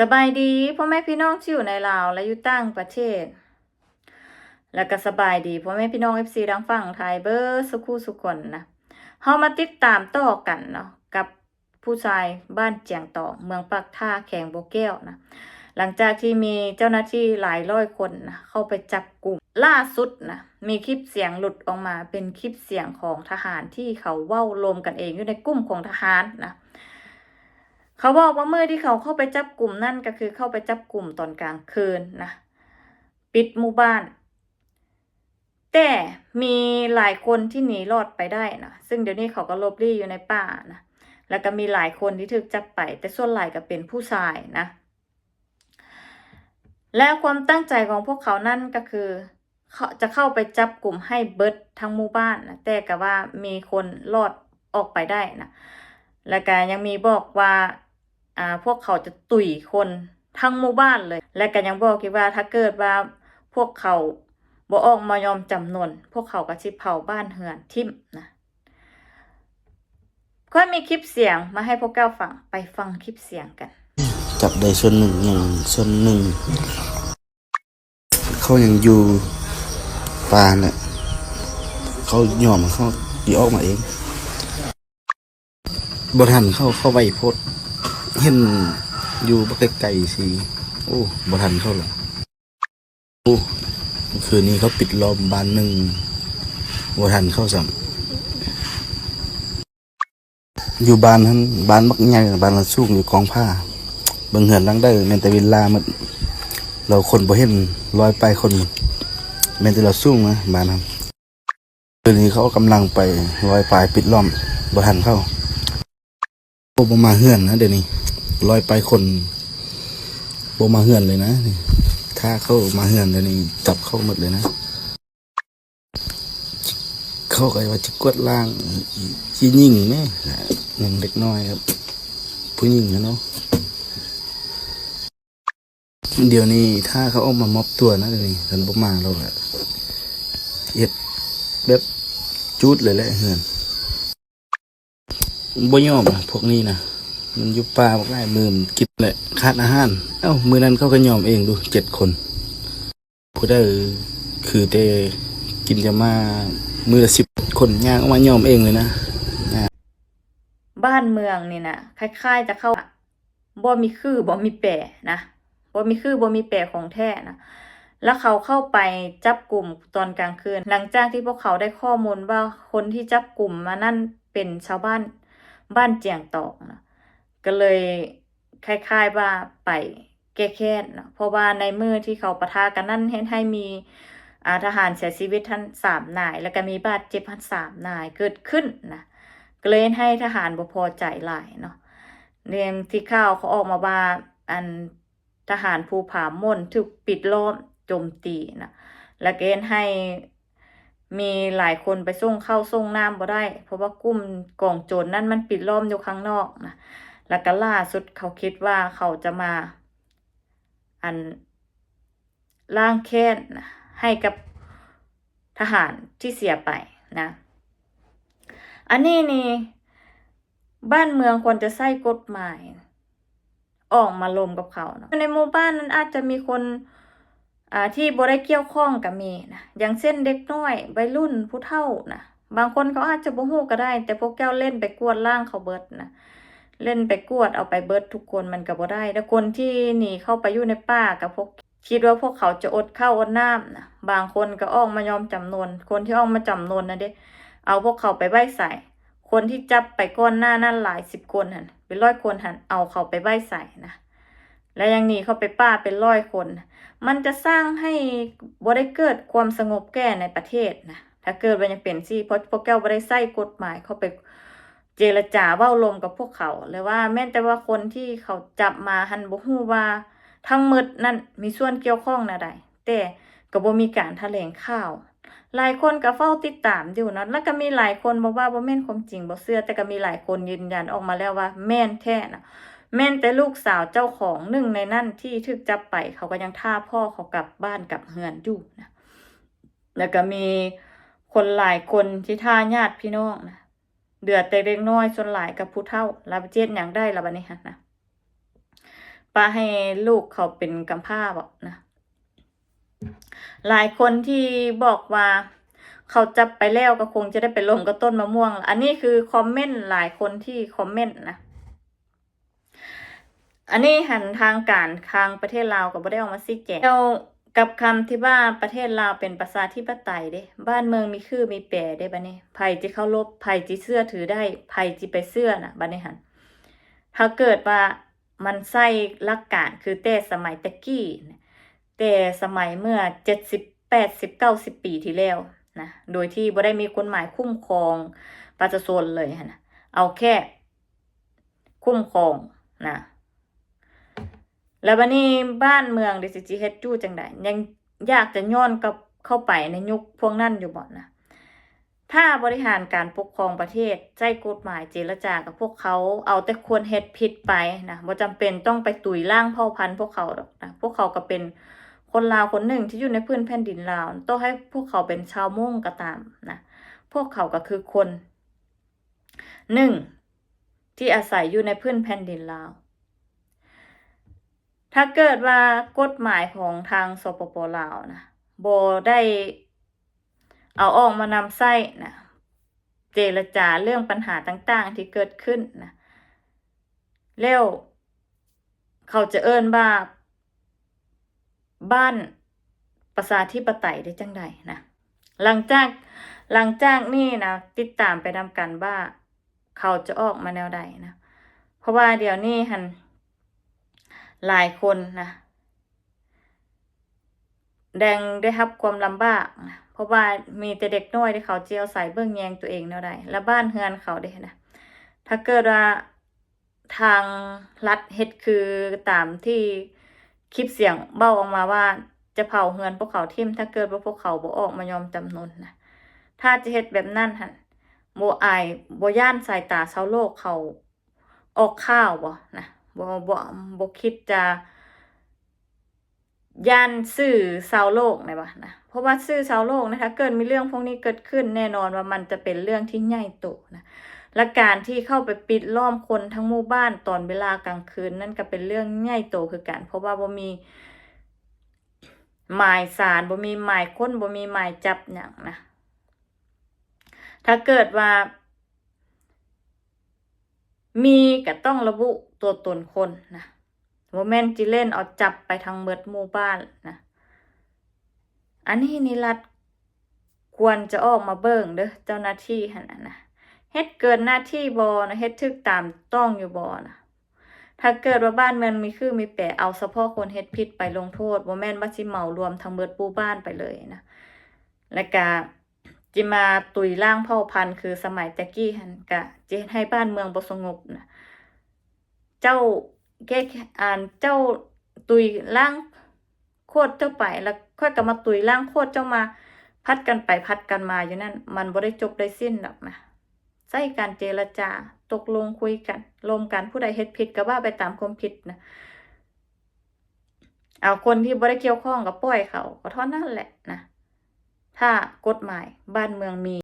สบายดีพ่อแม่พี่น้องที่อยู่ในลาวและอยู่ต่างประเทศ แล้วก็สบายดีพ่อแม่พี่น้อง FC ดังฝั่งไทยเบอร์สุขุสุขคนนะเฮามาติดตามต่อกันเนาะกับผู้ชายบ้านเจียงต่อเมืองปักท่าแข่งโบแก้วนะหลังจากที่มีเจ้าหน้าที่หลายร้อยคนนะเข้าไปจับกลุ่มล่าสุดนะมีคลิปเสียงหลุดออกมาเป็นคลิปเสียงของทหารที่เขาเว้าลมกันเองอยู่ในกลุ่มของทหารนะ เขาบอกว่าเมื่อที่เขาเข้าไปจับกลุ่มนั่นก็คือเข้าไปจับกลุ่มตอนกลางคืนนะปิดหมู่บ้าน แต่มีหลายคนที่หนีรอดไปได้นะซึ่งเดี๋ยวนี้เขาก็ลบลี้อยู่ในป่านะแล้วก็มีหลายคนที่ถูกจับไป แต่ส่วนใหญ่ก็เป็นผู้ชายนะ และความตั้งใจของพวกเขานั่นก็คือเขาจะเข้าไปจับกลุ่มให้เบิดทั้งหมู่บ้านนะแต่ก็ว่ามีคนรอดออกไปได้นะแล้วก็ยังมีบอกว่า อ่าพวกเขาจะตุยคนทั้งหมู่บ้านเลย และก็ยังบอกอีกว่าถ้าเกิดว่าพวกเขาบ่ออกมายอมจำนวน พวกเขาก็สิเผาบ้านเฮือนทิ่มนะก็มีคลิปเสียงมาให้พวกเก้าฟังไปฟังคลิปเสียงกัน จับได้ส่วนหนึ่งอย่างส่วนหนึ่ง เขายังอยู่ป่าเนี่ยเขายอมเขาดีออกมาเองบทันเข้าเข้าไปโพด เห็นอยู่บักไกลๆสิโอ้บทันเข้าหรอโอ้เมื่อคืนนี้เขาปิดล้อมบ้านหนึ่งบทันเข้าสัมอยู่บ้านนั้นบ้านบักใหญ่บ้านละสูงอยู่กองผ้าเบิ่งเหินลังได้แม่นแต่เวลามันเราคนบ่เห็นลอยไปคนแม่นแต่เราสู้นะบ้านนั้นคืนนี้เขากำลังไปลอยปลายปิดล้อมบ่ทันเข้า บมาเฮือนนะเดี๋ยวนี้ลอยไปคนโบมาเฮือนเลยนะนี่ถ้าเข้ามาเฮือนเดี๋ยวนี้จับเข้าหมดเลยนะ เข้าก็ว่าจะกดล่างจียิ่งไหมยังเด็กน้อยครับ ผู้หญิงนะเนาะเดี๋ยวนี้ถ้าเขาออกมามอบตัวนะเดี๋ยวนี้ท่านบ่มาเราอะเอ็ดแบบจุดเลยแหละเฮือน บ่ยอมอะพวกนี้นะมันยู่ป่าบ่ได้มือมกินแหละขาดอาหาร เอ้า มือนั้นเขาก็ยอมเองดูเจ็ดคนผู้ได้คือแต่กินจะมามือละสิบคนย่างออกมายอมเองเลยนะบ้านเมืองนี่นะคล้ายๆจะเข้าบ่มีคือบ่มีแปรนะบ่มีคือบ่มีแปรของแท้นะแล้วเขาเข้าไปจับกลุ่มตอนกลางคืน หลังจากที่พวกเขาได้ข้อมูลว่าคนที่จับกลุ่มมานั่นเป็นชาวบ้าน บ้านเจียงตอกนะก็เลยคล้ายๆว่าไปแก้แค้นนะเพราะว่าในมือที่เขาปะทะกันนั่นเห็นให้มีอาทหารเสียชีวิตท่านสามนาย แล้วก็มีบาดเจ็บท่านสามนายเกิดขึ้นนะก็เลยให้ทหารบ่พอใจหลายเนาะเรียนที่ข่าวเขาออกมาว่าอันทหารภูผาม่นถูกปิดล้อมโจมตีนะแล้วก็เห็นให้ มีหลายคนไปส่งเข้าส่งน้ำบ่ได้ เพราะว่ากลุ่มกองโจรนั่นมันปิดล้อมอยู่ข้างนอกนะแล้วก็ล่าสุดเขาคิดว่าเขาจะมา อันล้างแค้นนะให้กับทหารที่เสียไปนะ อันนี้นี่บ้านเมืองควรจะใส่กฎหมาย ออกมาลมกับเขาเนาะในหมู่บ้านนั้นอาจจะมีคน ที่บ่ได้เกี่ยวข้องกับมีนะอย่างเช่นเด็กน้อยวัยรุ่นผู้เฒ่านะบางคนเขาอาจจะบ่ฮู้ก็ได้ แต่พวกแก้วเล่นไปกวดล่างเขาเบิดนะเล่นไปกวดเอาไปเบิดทุกคนมันก็บ่ได้แต่คนที่หนีเข้าไปอยู่ในป่ากับพวกคิดว่าพวกเขาจะอดข้าวอดน้ำนะบางคนก็ออกมายอมจำนวน คนที่ออกมาจำนวนนะเด้เอาพวกเขาไปไว้ใส่ คนที่จับไปก้อนหน้านั่นหลายสิบคนหันเป็นร้อยคนหันเอาเขาไปไว้ใส่นะ และยังนีเขาไปป้าเป็นร้อยคน มันจะสร้างให้บ่ได้เกิดความสงบแก่ในประเทศนะถ้าเกิดมันยังเป็นสิเพราะพวกแก้วบ่ได้ใส่กฎหมายเข้าไปเจรจาเว้าลมกับพวกเขาเลยว่าแม้แต่ว่าคนที่เขาจับมาหันบ่ฮู้ว่า ทั้งหมดนั่นมีส่วนเกี่ยวข้องนะใดแต่ก็บ่มีการแถลงข่าว หลายคนก็เฝ้าติดตามอยู่นะแล้วก็มีหลายคนบอกว่าบ่แม่นความจริงบ่เชื่อแต่ก็มีหลายคนยืนยันออกมาแล้วว่าแม่นแท้นะ แม่นแต่ลูกสาวเจ้าของหนึ่งในนั่นที่ถูกจับไป เขาก็ยังท่าพ่อเขากลับบ้านกลับเฮือนอยู่นะแล้วก็มีคนหลายคนที่ท่าญาติพี่น้องนะเดือดแต่เล็กน้อยส่วนหลายกับผู้เฒ่ารับเจ็ดอย่างได้ละบันี้ฮะนะป้าให้ลูกเขาเป็นกำพร้าบอกนะหลายคนที่บอกว่าเขาจับไปแล้วก็คงจะได้ไปลงกับต้นมะม่วง อันนี้คือคอมเมนต์หลายคนที่คอมเมนต์นะ อันนี้หันทางการทางประเทศลาวก็บ่ได้ออกมาชี้แจงแล้วกับคำที่ว่าประเทศลาวเป็นประชาธิปไตยเด้ บ้านเมืองมีคือมีแปรได้บัดนี้ไผจิเคารพไผจิเสื้อถือได้ไผจิไปเสื้อน่ะบัดนี้หันถ้าเกิดว่ามันใส่หลักการคือแต่สมัยตะกี้แต่สมัยเมื่อ70 80 90ปีที่แล้วนะโดยที่บ่ได้มีกฎหมายคุ้มครองประชาชนเลยนะเอาแค่คุ้มครองนะ แล้วบัดนี้บ้านเมืองดิสิจิเฮ็ดจู้จังไดยังอยากจะย้อนกลับเข้าไปในยุคพวกนั้นอยู่บ่นะถ้าบริหารการปกครองประเทศใช้กฎหมายเจรจากับพวกเขาเอาแต่ควรเฮ็ดผิดไปนะบ่จำเป็นต้องไปตุยล่างเผ่าพันธุ์พวกเขาดอกนะพวกเขาก็เป็นคนลาวคนหนึ่งที่อยู่ในพื้นแผ่นดินลาวต้องให้พวกเขาเป็นชาวม่งก็ตามนะพวกเขาก็คือคนหนึ่งที่อาศัยอยู่ในพื้นแผ่นดินลาว ถ้าเกิดว่ากฎหมายของทางสปปลาวนะโบได้เอาออกมานำใช้นะเจรจาเรื่องปัญหาต่างๆ ที่เกิดขึ้นนะแล้วเขาจะเอิ้นว่าบ้านประชาธิปไตยได้จังใดนะหลังจากหลังจากนี้นะติดตามไปนำกันว่า เขาจะออกมาแนวใดนะ เพราะว่าเดี๋ยวนี้หัน หลายคนนะแดงได้รับความลำบากนะเพราะว่ามีแต่เด็กน้อยที่เขาเจียวใส่เบื้องแยงตัวเองแนวใดและบ้านเฮือนเขาเด้นะถ้าเกิดว่าทางรัฐเฮ็ดคือตามที่คลิปเสียงเบ้าออกมาว่าจะเผาเฮือนพวกเขาทิ่มถ้าเกิดว่าพวกเขาบ่ออกมายอมจำนนนะถ้าจะเฮ็ดแบบนั้นหันบ่อายบ่ย่านสายตาชาวโลกเขาออกข้าวบ่นะ บ่บ่บ่คิดจะย่านสื่อชาวโลกนะบ่นะเพราะว่าสื่อชาวโลกนะคะ เกิดมีเรื่องพวกนี้เกิดขึ้นแน่นอนว่ามันจะเป็นเรื่องที่ใหญ่โตนะและการที่เข้าไปปิดล้อมคนทั้งหมู่บ้านตอนเวลากลางคืนนั่นก็เป็นเรื่องใหญ่โตคือกัน เพราะว่าบ่มีหมายสารบ่มีหมายค้นบ่มีหมายจับหยังนะถ้าเกิดว่า มีก็ต้องระบุตัวตนคนนะบ่แม่นจิเล่นเอาจับไปทั้งเบิดหมู่บ้านนะอันนี้นี่รัฐควรจะออกมาเบิ่งเด้อเจ้าหน้าที่หันนะนะเฮ็ดเกินหน้าที่บ่นะเฮ็ดถูกตามต้องอยู่บ่นะถ้าเกิดว่าบ้านเมืองมีคือมีแปรเอาเฉพาะคนเฮ็ดผิดไปลงโทษบ่แม่นว่าสิเหมารวมทั้งเบิดหมู่บ้านไปเลยนะและก็ จิมาตุยล่างเผ่าพันธุ์คือสมัยตะกี้หันก็จะเฮ็ดให้บ้านเมืองบสงบนะเจ้าแก้อ่านเจ้าตุยล่างโคตรเจ้าไปแล้วค่อยก็มาตุยล่างโคตรเจ้ามา พัดกันไปพัดกันมาอยู่นั่น มันบ่ได้จบได้สิ้นดอกนะใช้การเจรจาตกลงคุยกันรวมกันผู้ใดเฮ็ดผิดก็ว่าไปตามความผิดนะเอาคนที่บ่ได้เกี่ยวข้องก็ปล่อยเขาก็เท่านั้นแหละนะ ถ้ากฎหมายบ้านเมืองมี